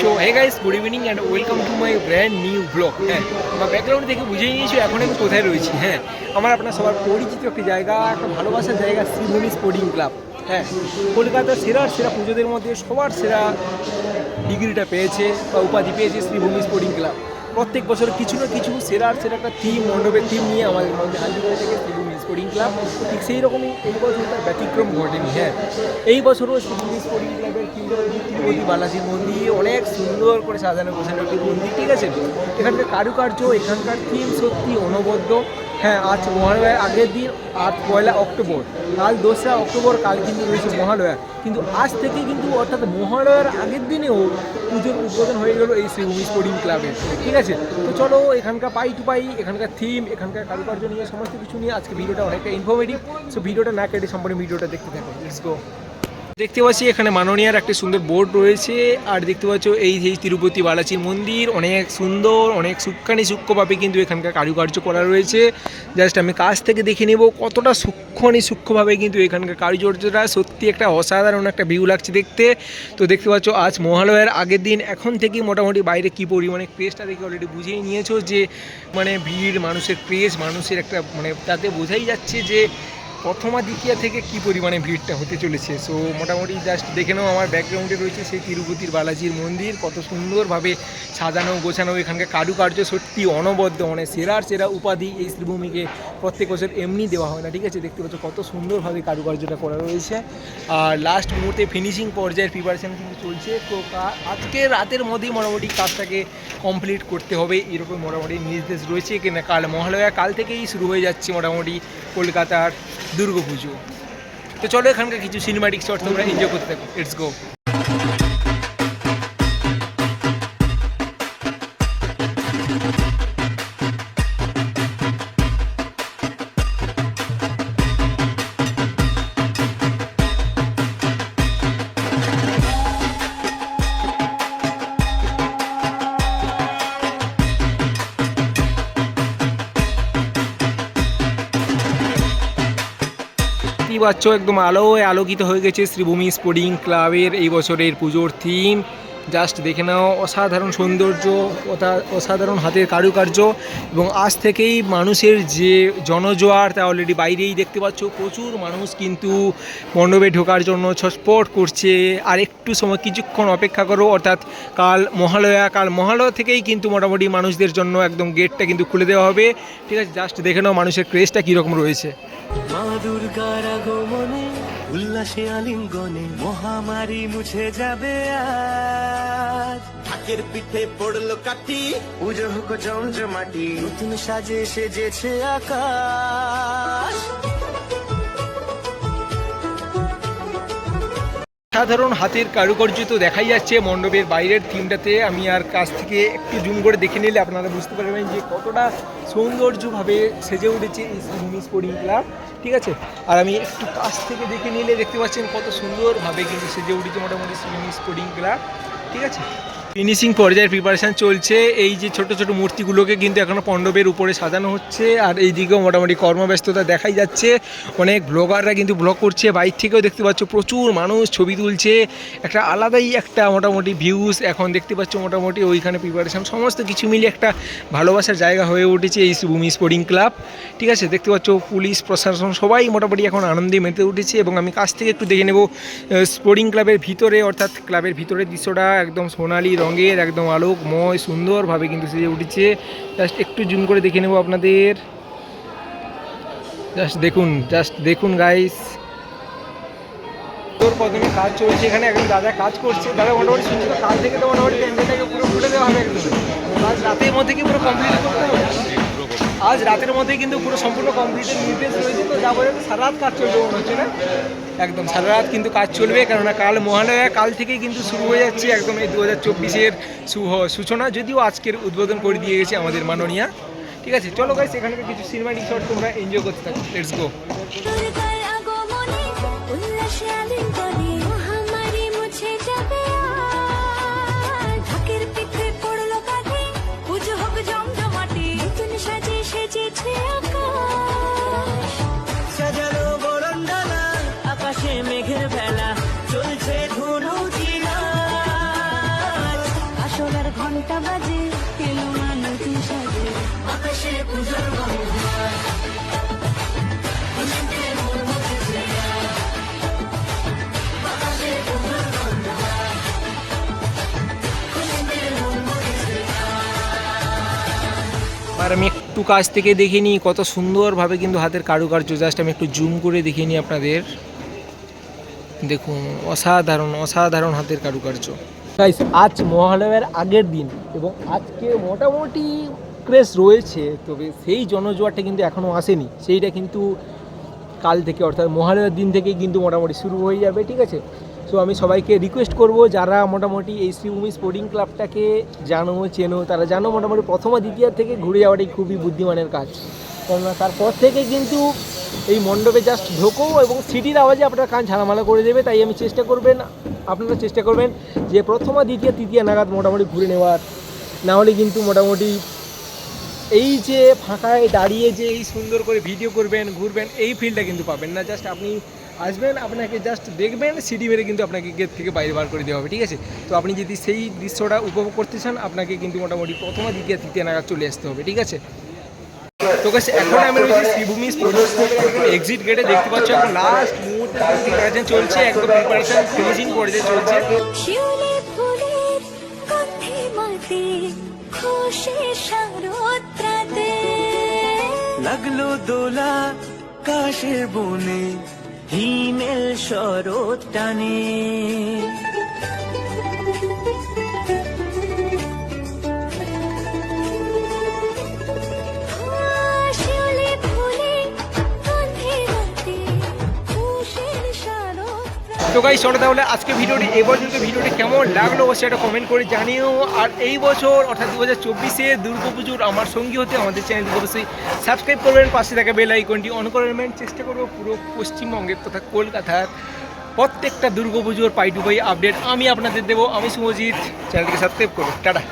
So hey guys good evening and welcome to my brand new blog হ্যাঁ আমার background থেকে বুঝেই নিয়েছো এখন আমি কোথায় রয়েছি। হ্যাঁ আমার আপনার সবার পরিচিত একটি জায়গা, একটা ভালোবাসার জায়গা শ্রীভূমি স্পোর্টিং ক্লাব হ্যাঁ কলকাতার সেরার সেরা পুজোদের মধ্যে সবার সেরা ডিগ্রিটা পেয়েছে বা উপাধি পেয়েছে শ্রীভূমি স্পোর্টিং ক্লাব প্রত্যেক বছর কিছু না কিছু সেরার সেরা একটা থিম মণ্ডপের থিম নিয়ে আমাদের মধ্যে হাজির হয়ে থাকে স্পোর্টিং ক্লাব। ঠিক সেই রকমই এই বছর তার ব্যতিক্রম ঘটেনি হ্যাঁ। এই বছরও শ্রীভূমি স্পোর্টিং ক্লাবের তিরুপতি বালাজির মন্দির অনেক সুন্দর করে সাজানো গোছানো একটি মন্দির, ঠিক আছে? এখানকার কারুকার্য, এখানকার থিম সত্যি অনবদ্য। হ্যাঁ আজ মহালয়ার আগের দিন, আজ পয়লা অক্টোবর। কাল দোসরা অক্টোবর, কাল কিন্তু রয়েছে মহালয়া। কিন্তু আজ থেকে কিন্তু অর্থাৎ মহালয়ার আগের দিনেও পুজোর উদ্বোধন হয়ে গেল এই শ্রীভূমি স্পোর্টিং ক্লাবে। ঠিক আছে? তো চলো, এখানকার পাই টু পাই, এখানকার থিম এখানকার কারুকার্য নিয়ে, সমস্ত কিছু নিয়ে আজকে ভিডিওটা অনেকটা ইনফরমেটিভ সো ভিডিওটা না কেটে সম্পূর্ণ ভিডিওটা দেখতে থাকো। লেটস গো দেখতে পাচ্ছি এখানে মাননীয়ার একটা সুন্দর বোর্ড রয়েছে, আর দেখতে পাচ্ছ এই যে তিরুপতি বালাচির মন্দির, অনেক সুন্দর, অনেক সূক্ষ্মানি সূক্ষ্মভাবে কিন্তু এখানকার কারুকার্য করা রয়েছে। জাস্ট আমি কাছ থেকে দেখে নেব কতটা সূক্ষ্মনি সূক্ষ্মভাবে কিন্তু এখানকার কারুকার্যটা সত্যি একটা অসাধারণ একটা ভিউ লাগছে দেখতে। তো দেখতে পাচ্ছ আজ মহালয়ার আগের দিন, এখন থেকেই মোটামুটি বাইরে কী পরিমাণে ক্রেজটা দেখে অলরেডি বুঝেই নিয়েছো যে মানে ভিড়, মানুষের ক্রেজ মানুষের একটা মানে তাতে বোঝাই যাচ্ছে যে প্রথমা দ্বিতীয়া থেকে কি পরিমাণে ভিড়টা হতে চলেছে? সো মোটামুটি জাস্ট দেখে নাও, আমার ব্যাকগ্রাউন্ডে রয়েছে সেই তিরুপতির বালাজির মন্দির। কত সুন্দরভাবে সাজানো, গোছানো, এখানকার কারুকার্য সত্যি অনবদ্য মানে সেরার সেরা উপাধি এই শ্রীভূমিকে প্রত্যেক বছর এমনি দেওয়া হয় না, ঠিক আছে? দেখতে পাচ্ছ কত সুন্দরভাবে কারুকার্যটা করা রয়েছে। আর লাস্ট মুহূর্তে ফিনিশিং পর্যায়ের প্রিপারেশন কিন্তু চলছে। তো আজকে রাতের মধ্যেই মোটামুটি কাজটাকে কমপ্লিট করতে হবে, এরকম মোটামুটি নির্দেশ রয়েছে কিনা? কাল মহালয়া, কাল থেকেই শুরু হয়ে যাচ্ছে মোটামুটি কলকাতার দুর্গাপুজো। তো চলো এখানকার কিছু সিনেমাটিক শট তোমরা এনজয় করতে থাকো। ইটস গো পাচ্ছ একদম আলোয় আলোকিত হয়ে গেছে। শ্রীভূমি স্পোর্টিং ক্লাবের এই বছরের পুজোর থিম জাস্ট দেখে নাও, অসাধারণ সৌন্দর্য অসাধারণ হাতের কারুকার্য, এবং আজ থেকেই মানুষের যে জনজোয়ার তা অলরেডি বাইরেই দেখতে পাচ্ছ। প্রচুর মানুষ কিন্তু মণ্ডপে ঢোকার জন্য ছটপট করছে। আর একটু সময়, কিছুক্ষণ অপেক্ষা করো, অর্থাৎ কাল মহালয়া কাল মহালয়া থেকেই কিন্তু মোটামুটি মানুষদের জন্য একদম গেটটা কিন্তু খুলে দেওয়া হবে। ঠিক আছে জাস্ট দেখে নাও মানুষের ক্রেজটা কীরকম রয়েছে। মা দুর্গার আগমনে উল্লাসে আলিঙ্গনে মহামারী মুছে যাবে আজ। ঢাকের পিঠে পড়ল কাঠি। পুজো হোক জমজমাটি নতুন সাজে সেজেছে আকাশ। সাধারণ হাতের কারুকার্য তো দেখাই যাচ্ছে মণ্ডপের বাইরের থিমটাতে। আমি আর কাছ থেকে একটু জুম করে দেখে নিলে আপনারা বুঝতে পারবেন যে কতটা সৌন্দর্যভাবে সেজে উঠেছে এই স্পোর্টিং ক্লাব ঠিক আছে? আর আমি একটু কাছ থেকে দেখে নিলে দেখতে পাচ্ছেন কত সুন্দরভাবে কিন্তু সেজে উঠেছে মোটামুটি সুইমিং স্পোর্টিং ক্লাব ঠিক আছে? ফিনিশিং পর্যায়ের প্রিপারেশন চলছে। এই যে ছোট ছোট মূর্তিগুলোকে কিন্তু এখনও পণ্ডবের উপরে সাজানো হচ্ছে। আর এই দিকেও মোটামুটি কর্মব্যস্ততা দেখাই যাচ্ছে। অনেক ব্লগাররা কিন্তু ব্লগ করছে। বাইর থেকেও দেখতে পাচ্ছ প্রচুর মানুষ ছবি তুলছে। একটা আলাদাই একটা মোটামুটি ভিউজ এখন দেখতে পাচ্ছ মোটামুটি ওইখানে প্রিপারেশন সমস্ত কিছু মিলিয়ে একটা ভালোবাসার জায়গা হয়ে উঠেছে এই ভূমি স্পোর্টিং ক্লাব ঠিক আছে? দেখতে পাচ্ছ পুলিশ, প্রশাসন সবাই মোটামুটি এখন আনন্দে মেতে উঠেছে এবং আমি কাছ থেকে একটু দেখে নেব স্পোর্টিং ক্লাবের ভিতরে, অর্থাৎ ক্লাবের ভিতরের দৃশ্যটা। একদম সোনালি রঙের একদম আলোকময়, সুন্দরভাবে কিন্তু সেজে উঠেছে। জাস্ট একটু জুম করে দেখে নেব আপনাদের। জাস্ট দেখুন জাস্ট দেখুন গাইস তোর প্রথমে কাজ চলছে এখানে, একদম দাদা কাজ করছে। দাদা মোটামুটি শুনছি কাল থেকে তো মোটামুটি প্যান্ডেলটাকে পুরো ফুটে দেওয়া হবে একদম। কাজ রাতের মধ্যে কি পুরো কমপ্লিট করতে হবে? আজ রাতের মধ্যে কিন্তু পুরো সম্পূর্ণ কমপ্লিটের নির্দেশ রয়েছে। তো যা বলে সারা রাত কাজ চলবে মনে হচ্ছে না? একদম, সারা রাত কিন্তু কাজ চলবে, কেননা কাল মহালয়া, কাল থেকেই কিন্তু শুরু হয়ে যাচ্ছে একদম এই দু হাজার চব্বিশের সূচনা, যদিও আজকের উদ্বোধন করে দিয়ে গেছে আমাদের মাননীয়া। ঠিক আছে, চলো গাইস এখানকার কিছু সিনেমাটিক শট তোমরা এনজয় করতে থাকো। লেটস গো ঘণ্টা বাজে এলো মা নতুন সাজে আকাশে পুজোর আর আমি একটু কাছ থেকে দেখে নিই কত সুন্দরভাবে কিন্তু হাতের কারুকার্য। জাস্ট আমি একটু জুম করে দেখে নিই আপনাদের। দেখুন অসাধারণ অসাধারণ হাতের কারুকার্য। গাইস আজ মহালয়ার আগের দিন এবং আজকে মোটামুটি ক্রেস রয়েছে, তবে সেই জনজোয়ারটা কিন্তু এখনও আসেনি। সেইটা কিন্তু কাল থেকে, অর্থাৎ মহালয়ার দিন থেকেই কিন্তু মোটামুটি শুরু হয়ে যাবে, ঠিক আছে? সো আমি সবাইকে রিকোয়েস্ট করব, যারা মোটামুটি এই শ্রীভূমি স্পোর্টিং ক্লাবটাকে জানো, চেনো, তারা জানো মোটামুটি প্রথম দ্বিতীয় থেকে ঘুরে যাওয়াটাই খুবই বুদ্ধিমানের কাজ। কেননা তারপর থেকে কিন্তু এই মণ্ডপে জাস্ট ঢোকো এবং সিটির আওয়াজে আপনার কান ঝালামালা করে দেবে, তাই আমি চেষ্টা করবেন, আপনারা চেষ্টা করবেন যে প্রথম, দ্বিতীয়, তৃতীয় নাগাদ মোটামুটি ঘুরে নেওয়ার। না হলে কিন্তু মোটামুটি এই যে ফাঁকায় দাঁড়িয়ে যে এই সুন্দর করে ভিডিও করবেন, ঘুরবেন, এই ফিলটা কিন্তু পাবেন না। জাস্ট আপনি আসবেন, আপনাকে জাস্ট দেখবেন সিটি মেরে কিন্তু আপনাকে গেট থেকে বাইরে বার করে দেওয়া হবে, ঠিক আছে? তো আপনি যদি সেই দৃশ্যটা উপভোগ করতে চান, আপনাকে কিন্তু মোটামুটি প্রথম, দ্বিতীয়, তৃতীয় নাগাদ চলে আসতে হবে, ঠিক আছে? তো কাছে এখন আমি রয়েছি শ্রীভূমি এক্সিট গেটে দেখতে পাচ্ছ এখন লাস্ট মুহূর্তে প্রিপারেশন চলছে একদম প্রিপারেশন ফিনিশিং পর্যায়ে চলছে। লাগল দোলা কাশের বনে হিমেল শরৎ টানে। তো গাই চলো তাহলে আজকে ভিডিওটি এ পর্যন্ত ভিডিওটি কেমন লাগল অবশ্যই একটা কমেন্ট করে জানিও। আর এই বছর, অর্থাৎ দু হাজার চব্বিশে দুর্গাপুজোর আমার সঙ্গী হতে আমাদের চ্যানেলটি অবশ্যই সাবস্ক্রাইব করবেন, পাশে থাকা বেল আইকনটি অন করে নেবেন। চেষ্টা করব পুরো পশ্চিমবঙ্গের তথা কলকাতার প্রত্যেকটা দুর্গাপুজোর পাই টু পাই আপডেট আমি আপনাদের দেবো, আমি শুভজিৎ চ্যানেলটিকে সাবস্ক্রাইব করব টাটা।